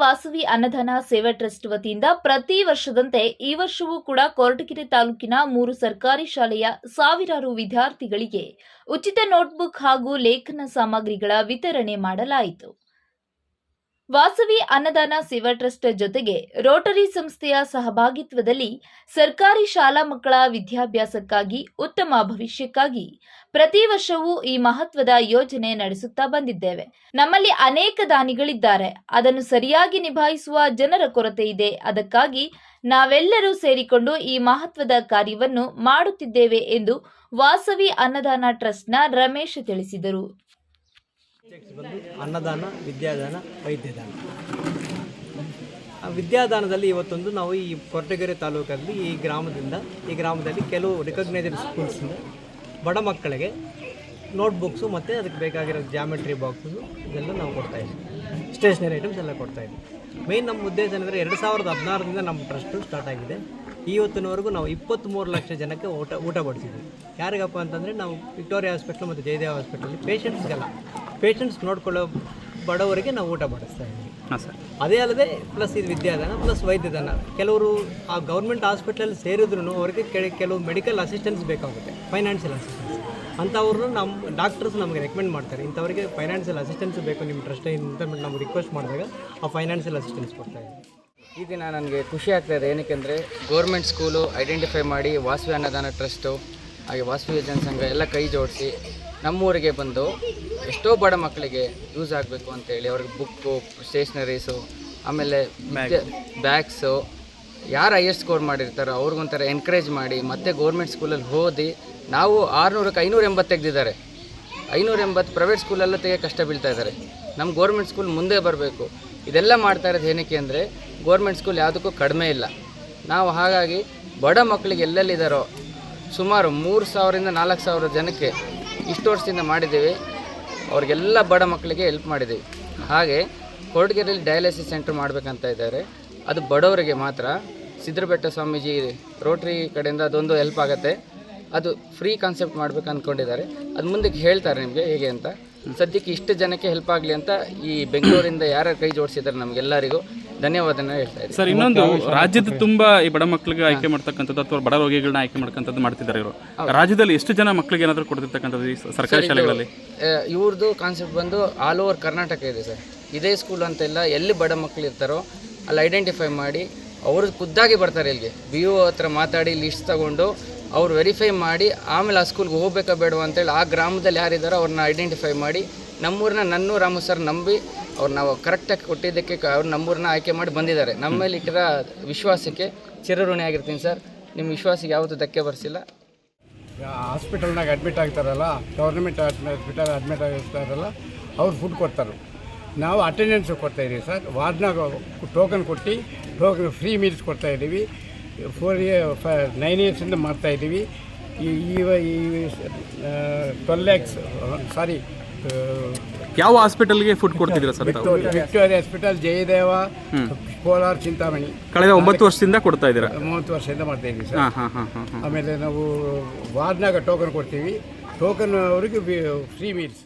ವಾಸವಿ ಅನ್ನದಾನ ಸೇವಾ ಟ್ರಸ್ಟ್ ವತಿಯಿಂದ ಪ್ರತಿ ವರ್ಷದಂತೆ ಈ ವರ್ಷವೂ ಕೂಡ ಕೊರಟಗೆರೆ ತಾಲೂಕಿನ ಮೂರು ಸರ್ಕಾರಿ ಶಾಲೆಯ ಸಾವಿರಾರು ವಿದ್ಯಾರ್ಥಿಗಳಿಗೆ ಉಚಿತ ನೋಟ್ಬುಕ್ ಹಾಗೂ ಲೇಖನ ಸಾಮಗ್ರಿಗಳ ವಿತರಣೆ ಮಾಡಲಾಯಿತು. ವಾಸವಿ ಅನ್ನದಾನ ಸೇವಾ ಟ್ರಸ್ಟ್ ಜೊತೆಗೆ ರೋಟರಿ ಸಂಸ್ಥೆಯ ಸಹಭಾಗಿತ್ವದಲ್ಲಿ ಸರ್ಕಾರಿ ಶಾಲಾ ಮಕ್ಕಳ ವಿದ್ಯಾಭ್ಯಾಸಕ್ಕಾಗಿ ಉತ್ತಮ ಭವಿಷ್ಯಕ್ಕಾಗಿ ಪ್ರತಿ ವರ್ಷವೂ ಈ ಮಹತ್ವದ ಯೋಜನೆ ನಡೆಸುತ್ತಾ ಬಂದಿದ್ದೇವೆ. ನಮ್ಮಲ್ಲಿ ಅನೇಕ ದಾನಿಗಳಿದ್ದಾರೆ. ಅದನ್ನು ಸರಿಯಾಗಿ ನಿಭಾಯಿಸುವ ಜನರ ಕೊರತೆ ಇದೆ. ಅದಕ್ಕಾಗಿ ನಾವೆಲ್ಲರೂ ಸೇರಿಕೊಂಡು ಈ ಮಹತ್ವದ ಕಾರ್ಯವನ್ನು ಮಾಡುತ್ತಿದ್ದೇವೆ ಎಂದು ವಾಸವಿ ಅನ್ನದಾನ ಟ್ರಸ್ಟ್ನ ರಮೇಶ್ ತಿಳಿಸಿದರು. ಬಂದು ಅನ್ನದಾನ, ವಿದ್ಯಾದಾನ, ವೈದ್ಯದಾನ. ಆ ವಿದ್ಯಾದಾನದಲ್ಲಿ ಇವತ್ತೊಂದು ನಾವು ಈ ಕೊರಟಗೆರೆ ತಾಲೂಕಲ್ಲಿ ಈ ಗ್ರಾಮದಿಂದ, ಈ ಗ್ರಾಮದಲ್ಲಿ ಕೆಲವು ರಿಕಗ್ನೈಸ್ಡ್ ಸ್ಕೂಲ್ಸಿಂದ ಬಡ ಮಕ್ಕಳಿಗೆ ನೋಟ್ಬುಕ್ಸು ಮತ್ತು ಅದಕ್ಕೆ ಬೇಕಾಗಿರೋ ಜಾಮೆಟ್ರಿ ಬಾಕ್ಸು ಇದೆಲ್ಲ ನಾವು ಕೊಡ್ತಾ ಇದ್ದೀವಿ ಸ್ಟೇಷನರಿ ಐಟಮ್ಸ್ ಎಲ್ಲ ಕೊಡ್ತಾ ಇದ್ದೀವಿ ಮೇಯ್ನ್ ನಮ್ಮ ಉದ್ದೇಶ ಏನಂದರೆ ಎರಡು ಸಾವಿರದ ಹದಿನಾರರಿಂದ ನಮ್ಮ ಟ್ರಸ್ಟು ಸ್ಟಾರ್ಟ್ ಆಗಿದೆ. ಇವತ್ತಿನವರೆಗೂ ನಾವು ಇಪ್ಪತ್ತ್ಮೂರು ಲಕ್ಷ ಜನಕ್ಕೆ ಊಟ ಊಟ ಬಡಿಸಿದ್ವಿ. ಯಾರಿಗಪ್ಪ ಅಂತಂದರೆ ನಾವು ವಿಕ್ಟೋರಿಯಾ ಹಾಸ್ಪಿಟ್ಲ್ ಮತ್ತು ಜಯದೇವ ಹಾಸ್ಪಿಟಲ್ ಪೇಷಂಟ್ಸ್ಗೆಲ್ಲ ಪೇಷಂಟ್ಸ್ ನೋಡ್ಕೊಳ್ಳೋ ಬಡವರಿಗೆ ನಾವು ಊಟ ಬಡಿಸ್ತಾ ಇದ್ದೀವಿ ಹಾಂ ಸರ್. ಅದೇ ಅಲ್ಲದೆ ಪ್ಲಸ್ ಇದು ವಿದ್ಯಾದಾನ ಪ್ಲಸ್ ವೈದ್ಯದಾನ. ಕೆಲವರು ಆ ಗೌರ್ಮೆಂಟ್ ಹಾಸ್ಪಿಟ್ಲಲ್ಲಿ ಸೇರಿದ್ರು ಅವರಿಗೆ ಕೆ ಕೆಲವು ಮೆಡಿಕಲ್ ಅಸಿಸ್ಟೆನ್ಸ್ ಬೇಕಾಗುತ್ತೆ ಫೈನಾನ್ಷಿಯಲ್ ಅಸಿಸ್ಟೆನ್ಸ್. ಅಂಥವ್ರನ್ನ ನಮ್ಮ ಡಾಕ್ಟರ್ಸ್ ನಮಗೆ ರೆಕಮೆಂಡ್ ಮಾಡ್ತಾರೆ. ಇಂಥವರಿಗೆ ಫೈನಾನ್ಷಿಯಲ್ ಅಸಿಸ್ಟೆನ್ಸ್ ಬೇಕು ನಿಮ್ಮ ಟ್ರಸ್ಟ್ ಅಂತ ನಾವು ರಿಕ್ವೆಸ್ಟ್ ಮಾಡಿದಾಗ ಆ ಫೈನಾನ್ಷಿಯಲ್ ಅಸಿಸ್ಟೆನ್ಸ್ ಕೊಡ್ತಾ ಇದ್ದೀವಿ ಈ ದಿನ ನನಗೆ ಖುಷಿ ಆಗ್ತಾ ಇದೆ ಏನಕ್ಕೆಂದರೆ ಗೌರ್ಮೆಂಟ್ ಸ್ಕೂಲು ಐಡೆಂಟಿಫೈ ಮಾಡಿ ವಾಸವಿ ಅನ್ನದಾನ ಟ್ರಸ್ಟು ಹಾಗೆ ವಾಸವಿ ಜನಸಂಘ ಎಲ್ಲ ಕೈ ಜೋಡಿಸಿ ನಮ್ಮೂರಿಗೆ ಬಂದು ಎಷ್ಟೋ ಬಡ ಮಕ್ಕಳಿಗೆ ಯೂಸ್ ಆಗಬೇಕು ಅಂತೇಳಿ ಅವ್ರಿಗೆ ಬುಕ್ಕು ಸ್ಟೇಷ್ನರೀಸು ಆಮೇಲೆ ಬ್ಯಾಗ್ಸು ಯಾರು ಹೈಯೆಸ್ಟ್ ಸ್ಕೋರ್ ಮಾಡಿರ್ತಾರೋ ಅವ್ರಿಗೊಂಥರ ಎನ್ಕರೇಜ್ ಮಾಡಿ ಮತ್ತೆ ಗೌರ್ಮೆಂಟ್ ಸ್ಕೂಲಲ್ಲಿ ಓದಿ ನಾವು ಆರುನೂರಕ್ಕೆ ಐನೂರ ಎಂಬತ್ತು ತೆಗೆದಿದ್ದಾರೆ. ಐನೂರ ಎಂಬತ್ತು ಪ್ರೈವೇಟ್ ಸ್ಕೂಲೆಲ್ಲ ತೆಗೆ ಕಷ್ಟ ಬೀಳ್ತಾ ಇದ್ದಾರೆ. ನಮ್ಮ ಗೌರ್ಮೆಂಟ್ ಸ್ಕೂಲ್ ಮುಂದೆ ಬರಬೇಕು. ಇದೆಲ್ಲ ಮಾಡ್ತಾ ಇರೋದು ಏನಕ್ಕೆ ಅಂದರೆ ಗೌರ್ಮೆಂಟ್ ಸ್ಕೂಲ್ ಯಾವುದಕ್ಕೂ ಕಡಿಮೆ ಇಲ್ಲ. ನಾವು ಹಾಗಾಗಿ ಬಡ ಮಕ್ಕಳಿಗೆ ಎಲ್ಲೆಲ್ಲಿದ್ದಾರೋ ಸುಮಾರು ಮೂರು ಸಾವಿರದಿಂದ ನಾಲ್ಕು ಸಾವಿರ ಜನಕ್ಕೆ ಇಷ್ಟು ವರ್ಷದಿಂದ ಮಾಡಿದ್ದೀವಿ. ಅವ್ರಿಗೆಲ್ಲ ಬಡ ಮಕ್ಕಳಿಗೆ ಹೆಲ್ಪ್ ಮಾಡಿದ್ದೀವಿ. ಹಾಗೆ ಕೊರಟಗೆರೆಯಲ್ಲಿ ಡಯಾಲಿಸಿಸ್ ಸೆಂಟರ್ ಮಾಡಬೇಕಂತ ಇದ್ದಾರೆ. ಅದು ಬಡವರಿಗೆ ಮಾತ್ರ. ಸಿದ್ರಬೆಟ್ಟ ಸ್ವಾಮೀಜಿ ರೋಟ್ರಿ ಕಡೆಯಿಂದ ಅದೊಂದು ಹೆಲ್ಪ್ ಆಗುತ್ತೆ. ಅದು ಫ್ರೀ ಕಾನ್ಸೆಪ್ಟ್ ಮಾಡ್ಬೇಕು ಅಂದ್ಕೊಂಡಿದ್ದಾರೆ ಅದು ಮುಂದಕ್ಕೆ ಹೇಳ್ತಾರೆ ನಿಮಗೆ ಹೇಗೆ ಅಂತ. ಸದ್ಯಕ್ಕೆ ಇಷ್ಟು ಜನಕ್ಕೆ ಹೆಲ್ಪ್ ಆಗಲಿ ಅಂತ ಈ ಬೆಂಗಳೂರಿಂದ ಯಾರು ಕೈ ಜೋಡಿಸಿದ್ದಾರೆ ನಮಗೆಲ್ಲರಿಗೂ. ಧನ್ಯವಾದನ ಹೇಳ್ತಾ ಇದ್ದೀನಿ. ಸರ್ ಇನ್ನೊಂದು ರಾಜ್ಯದ ತುಂಬಾ ಈ ಬಡ ಮಕ್ಕಳಿಗೆ ಆಯ್ಕೆ ಮಾಡ್ತಕ್ಕಂಥದ್ದು ಅಥವಾ ಬಡ ರೋಗಿಗಳನ್ನ ಆಯ್ಕೆ ಮಾಡ್ತಕ್ಕಂಥದ್ದು ಮಾಡ್ತಿದ್ದಾರೆ ಇವರು. ರಾಜ್ಯದಲ್ಲಿ ಎಷ್ಟು ಜನ ಮಕ್ಕಳಿಗೆ ಏನಾದರೂ ಕೊಡ್ತಿರ್ತಕ್ಕಂಥದ್ದು ಈ ಸರ್ಕಾರಿ ಶಾಲೆಗಳಲ್ಲಿ? ಇವ್ರದ್ದು ಕಾನ್ಸೆಪ್ಟ್ ಬಂದು ಆಲ್ ಓವರ್ ಕರ್ನಾಟಕ ಇದೆ ಸರ್. ಇದೇ ಸ್ಕೂಲ್ ಅಂತೆಲ್ಲ ಎಲ್ಲಿ ಬಡ ಮಕ್ಕಳು ಇರ್ತಾರೋ ಅಲ್ಲಿ ಐಡೆಂಟಿಫೈ ಮಾಡಿ ಅವರು ಖುದ್ದಾಗಿ ಬರ್ತಾರೆ ಇಲ್ಲಿಗೆ. ಬಿ ಒ ಹತ್ರ ಮಾತಾಡಿ ಲಿಸ್ಟ್ ತಗೊಂಡು ಅವ್ರು ವೆರಿಫೈ ಮಾಡಿ ಆಮೇಲೆ ಆ ಸ್ಕೂಲ್ಗೆ ಹೋಗ್ಬೇಕಾ ಬೇಡವಾ ಅಂತೇಳಿ ಆ ಗ್ರಾಮದಲ್ಲಿ ಯಾರಿದ್ದಾರೋ ಅವ್ರನ್ನ ಐಡೆಂಟಿಫೈ ಮಾಡಿ ನಮ್ಮೂರನ್ನ ನನ್ನೂ ರಾಮು ಸರ್ ನಂಬಿ ಅವ್ರು ನಾವು ಕರೆಕ್ಟಾಗಿ ಕೊಟ್ಟಿದ್ದಕ್ಕೆ ಅವ್ರು ನಮ್ಮೂರನ್ನ ಆಯ್ಕೆ ಮಾಡಿ ಬಂದಿದ್ದಾರೆ. ನಮ್ಮ ಮೇಲೆ ಇಟ್ಟಿರೋ ವಿಶ್ವಾಸಕ್ಕೆ ಚಿರಋಣಿ ಆಗಿರ್ತೀನಿ ಸರ್. ನಿಮ್ಮ ವಿಶ್ವಾಸಕ್ಕೆ ಯಾವತ್ತೂ ಧಕ್ಕೆ ಬರೆಸಿಲ್ಲ. ಹಾಸ್ಪಿಟಲ್ನಾಗ ಅಡ್ಮಿಟ್ ಆಗ್ತಾರಲ್ಲ ಗೌರ್ಮೆಂಟ್ ಹಾಸ್ಪಿಟಲ್ ಅಡ್ಮಿಟ್ ಆಗಿರ್ತಾರಲ್ಲ, ಅವ್ರು ಫುಡ್ ಕೊಡ್ತಾರೆ. ನಾವು ಅಟೆಂಡೆನ್ಸ್ ಕೊಡ್ತಾ ಇದ್ದೀವಿ ಸರ್. ವಾರ್ಡ್ನಾಗ ಟೋಕನ್ ಕೊಟ್ಟು ಟೋಕನ್ ಫ್ರೀ ಮೀಲ್ಸ್ ಕೊಡ್ತಾ ಇದ್ದೀವಿ ಫೋರ್ ಇಯರ್ ಫ ನೈನ್ ಇಯರ್ಸಿಂದ ಮಾಡ್ತಾ ಇದ್ದೀವಿ ಈ ಈ- ಈ ಟ್ವೆಲ್ ಲ್ಯಾಕ್ಸ್ ಸಾರಿ ಯಾವ ಹಾಸ್ಪಿಟಲ್ಗೆ ಫುಡ್ ಕೊಡ್ತಿದ್ದೀರಾ ಸರ್ ತಾವು? Victoria hospital Jayadeva Kolar Chintamani. ಕಳೆದ ಒಂಬತ್ತು ವರ್ಷದಿಂದ ಕೊಡ್ತಾ ಇದ್ದೀರಾ? ಮೂವತ್ತು ವರ್ಷದಿಂದ ಮಾಡ್ತಾ ಇದ್ದೀವಿ ಸರ್. ಹಾಂ ಹಾಂ ಹಾಂ ಹಾಂ ಹಾಂ. ಆಮೇಲೆ ನಾವು ವಾರ್ಡ್ನಾಗ ಟೋಕನ್ ಕೊಡ್ತೀವಿ. ಟೋಕನ್ ಅವರಿಗೆ ಫ್ರೀ ಮೀಲ್ಸ್